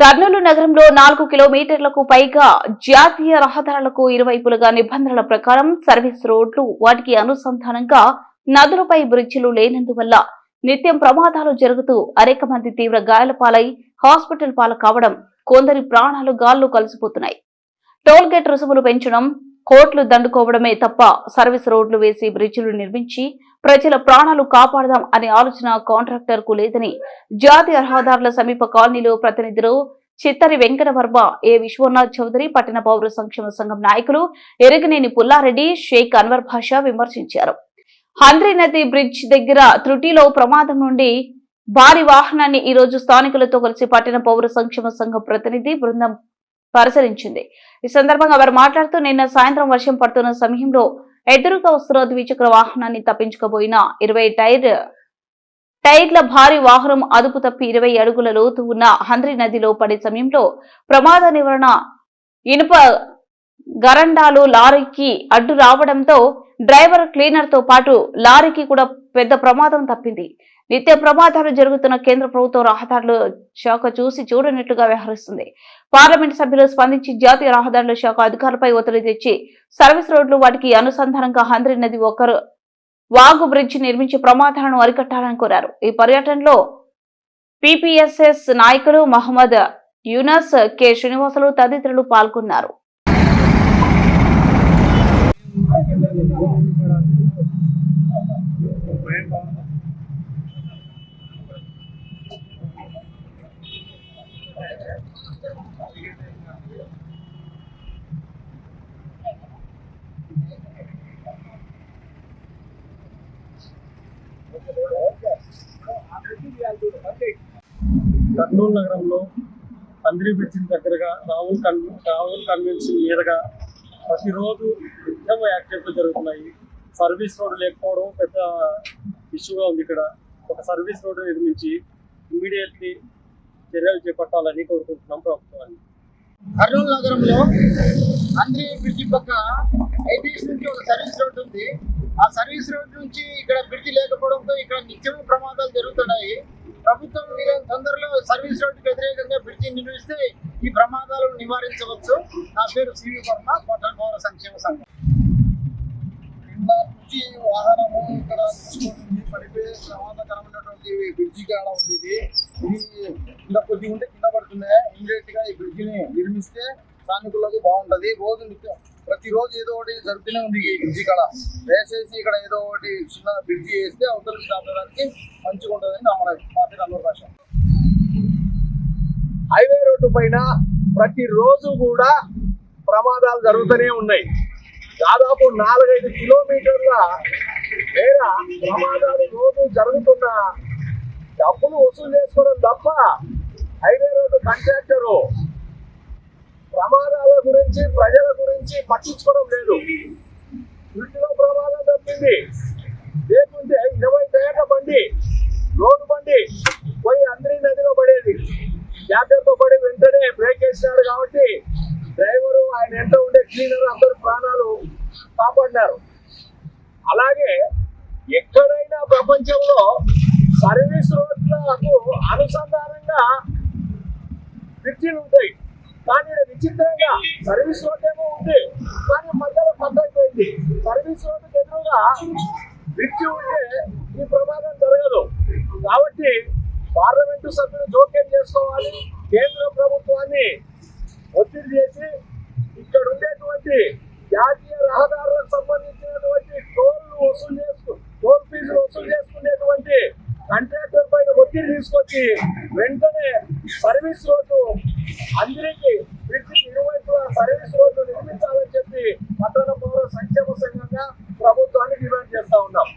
కర్నూలు నగరంలో నాలుగు కిలోమీటర్లకు పైగా జాతీయ రహదారులకు ఇరువైపులుగా నిబంధనల ప్రకారం సర్వీస్ రోడ్లు వాటికి అనుసంధానంగా నదులపై బ్రిడ్జిలు లేనందువల్ల నిత్యం ప్రమాదాలు జరుగుతూ అనేక మంది తీవ్ర గాయాల పాలై హాస్పిటల్ పాలు కావడం కొందరి ప్రాణాలు గాల్లో కలిసిపోతున్నాయి. టోల్ గేట్ రుసుములు పెంచడం కోట్లు దండుకోవడమే తప్ప సర్వీస్ రోడ్లు వేసి బ్రిడ్జిలు నిర్మించి ప్రజల ప్రాణాలు కాపాడదాం అనే ఆలోచన కాంట్రాక్టర్కు లేదని జాతీయ రహదారుల సమీప కాలనీలో ప్రతినిధులు చిత్తరి వెంకట వర్మ ఏ విశ్వనాథ్ చౌదరి పట్టణ పౌర సంక్షేమ సంఘం నాయకులు ఎరగనేని పుల్లారెడ్డి షేక్ అన్వర్ భాషా విమర్శించారు. హంద్రీ నది బ్రిడ్జ్ దగ్గర త్రుటిలో ప్రమాదం నుండి భారీ వాహనాన్ని ఈ రోజు స్థానికులతో కలిసి పట్టణ పౌర సంక్షేమ సంఘం ప్రతినిధి బృందం పరిశీలించింది. ఈ సందర్భంగా వారు మాట్లాడుతూ నిన్న సాయంత్రం వర్షం పడుతున్న సమయంలో ఎదురుగా వస్తున్న ద్విచక్ర వాహనాన్ని తప్పించుకోబోయిన ఇరవై టైర్ టైర్ల భారీ వాహనం అదుపు తప్పి ఇరవై అడుగుల లోతు ఉన్న హంద్రి నదిలో పడే సమయంలో ప్రమాద నివారణ ఇనుప గరండాలు లారీకి అడ్డు రావడంతో డ్రైవర్ క్లీనర్తో పాటు లారీకి కూడా పెద్ద ప్రమాదం తప్పింది. నిత్య ప్రమాదాలు జరుగుతున్న కేంద్ర ప్రభుత్వ రహదారుల శాఖ చూసి చూడనట్లుగా వ్యవహరిస్తుంది. పార్లమెంట్ సభ్యులు స్పందించి జాతీయ రహదారుల శాఖ అధికారులపై ఒత్తిడి తెచ్చి సర్వీస్ రోడ్లు వాటికి అనుసంధానంగా హంద్రి నది ఒకరు వాగు బ్రిడ్జ్ నిర్మించి ప్రమాదాలను అరికట్టాలని కోరారు. ఈ పర్యటనలో పిపిఎస్ఎస్ నాయకులు మహమ్మద్ యూనస్ కె. శ్రీనివాసులు తదితరులు పాల్గొన్నారు. కర్నూలు నగరంలో అందరి బ్రిడ్జి దగ్గరగా రాహుల్ కన్ రాహుల్ కన్వెన్షన్ మీదుగా ప్రతిరోజు ఉద్యమ యాక్టివిటీలు జరుగుతున్నాయి. సర్వీస్ రోడ్డు లేకపోవడం పెద్ద ఇష్యూగా ఉంది ఇక్కడ. ఒక సర్వీస్ రోడ్డు నిర్మించి ఇమీడియట్లీ చర్యలు చేపట్టాలని కోరుకుంటున్నాం ప్రభుత్వాన్ని. కర్నూలు నగరంలో అంద్రి బ్రిడ్జి పక్క ఐటీఎస్ నుంచి ఒక సర్వీస్ రోడ్డు ఉంది. ఆ సర్వీస్ రోడ్ నుంచి ఇక్కడ బ్రిడ్జి లేకపోవడంతో ఇక్కడ నిత్యం ప్రమాదాలు జరుగుతున్నాయి. ప్రభుత్వం తొందరలో సర్వీస్ రోడ్కి వ్యతిరేకంగా బ్రిడ్జి నిర్మిస్తే ఈ ప్రమాదాలను నివారించవచ్చు. నా పేరు సివి వర్మ పట్టణ పౌర సంక్షేమ సంఘం. నిన్న నుంచి వాహనము ఇక్కడ తీసుకుంటుంది పడిపోయి ప్రమాదకరమైనటువంటి బ్రిడ్జి కాడ ఉంది ఇది ఇలా కొద్దిగా ఉంటే కింద పడుతున్నాయి ఇమీడియట్గా ఈ బ్రిడ్జిని నిర్మిస్తే స్థానికులకు బాగుంటది. రోజు నిత్యం ప్రతిరోజు ఏదో ఒకటి జరుగుతూనే ఉంది ఈ బ్రిడ్జి కళ వేసేసి ఇక్కడ ఏదో ఒకటి చిన్న బ్రిడ్జి వేస్తే అవతలకి దాటడానికి మంచిగా ఉంటుందని నా మన నా పేరు భాష. హైవే రోడ్డు పైన ప్రతిరోజు కూడా ప్రమాదాలు జరుగుతూనే ఉన్నాయి. దాదాపు నాలుగైదు కిలోమీటర్ల మేర ప్రమాదాలు రోజు జరుగుతున్న డబ్బులు వసూలు చేసుకోవడం తప్ప హైవే రోడ్డు కాంట్రాక్టరు ప్రమాదాల గురించి ప్రజల గురించి పట్టించుకోవడం లేదు. వీటిలో ప్రమాదం తప్పింది. లేకుంటే ఇరవై టైర్ల బండి రోడ్డు బండి పోయి అందరి నదిలో పడేది. జాగ్రత్త పడి వెంటనే బ్రేక్ వేసినాడు కాబట్టి డ్రైవరు ఆయన ఎంత ఉండే క్లీనర్ అందరు ప్రాణాలు కాపాడినారు. అలాగే ఎక్కడైనా ప్రపంచంలో సర్వీస్ రోడ్లకు అనుసంధానంగా బ్రిడ్జిలు ఉంటాయి. కానీ విచిత్రంగా సర్వీస్ రోడ్ ఏమో ఉంది కానీ మధ్యలో పక్కైపోయింది సర్వీస్ రోడ్డుకి ఎదురుగా బ్రిడ్జి ఉంటే ఈ ప్రమాదం జరగదు. కాబట్టి పార్లమెంటు సభ్యులు జోక్యం చేసుకోవాలి. కేంద్ర ప్రభుత్వాన్ని ఒత్తిడి చేసి ఇక్కడ ఉండేటువంటి జాతీయ రహదారులకు సంబంధించినటువంటి టోల్ వసూలు చేసుకు టోల్ ఫీజులు వసూలు చేసుకునేటువంటి కంట్రాక్టర్ పైన ఒత్తిడి తీసుకొచ్చి వెంటనే సర్వీస్ రోడ్డు అందరికీ సర్వీస్ రోడ్లు నిర్మించాలని చెప్పి పట్టణ పౌర సంక్షేమ సంఘంగా ప్రభుత్వాన్ని డిమాండ్ చేస్తా ఉన్నాం.